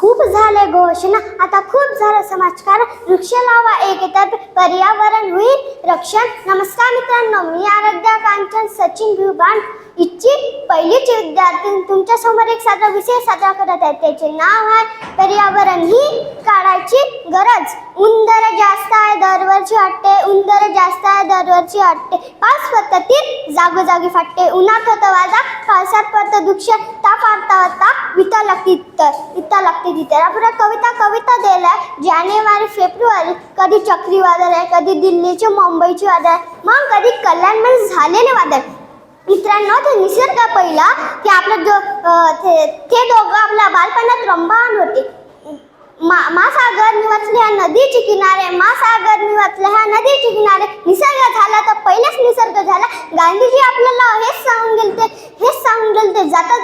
खूप झाले घोषणा आता खूप झालं समाजकारण वृक्ष लावा एक पर्यावरण होईल रक्षण. नमस्कार मित्रांनो मी आराध्या कांचन सचिन भिवबाण इच्छी पहिलीची विद्यार्थी. तुमच्यासमोर एक साधा विषय साजरा करत आहे. त्याचे नाव आहे पर्यावरण. ही काळाची गरज. उंदर जास्त आहे दरवर्षी वाटते उंदर जास्त आहे दरवर्षी वाटते पाच पद्धतीत जागोजागी फाटते उन्हात होतं वाजा पावसात पडतं दुःख ताप आरता होता विता लागते तर विता लागते तिथं आपण कविता कविता दिलाय जानेवारी फेब्रुवारी कधी चक्रीवादळ आहे कधी दिल्लीचे मुंबईचे वादळ आहे. मग कधी कल्याणमध्ये झालेले वादळ. मित्रांनो ते निसर्ग पहिला की आपलं जो ते ते दोघं आपल्या बालपणात रंबान होते. महासागर निवचल्या नदीचे किनारे महासागर निवचल्या ह्या नदीचे किनारे. निसर्ग झाला तर पहिलेच निसर्ग झाला. गांधीजी आपल्याला हेच सांगून गेलते हेच सांगून गेलते जाता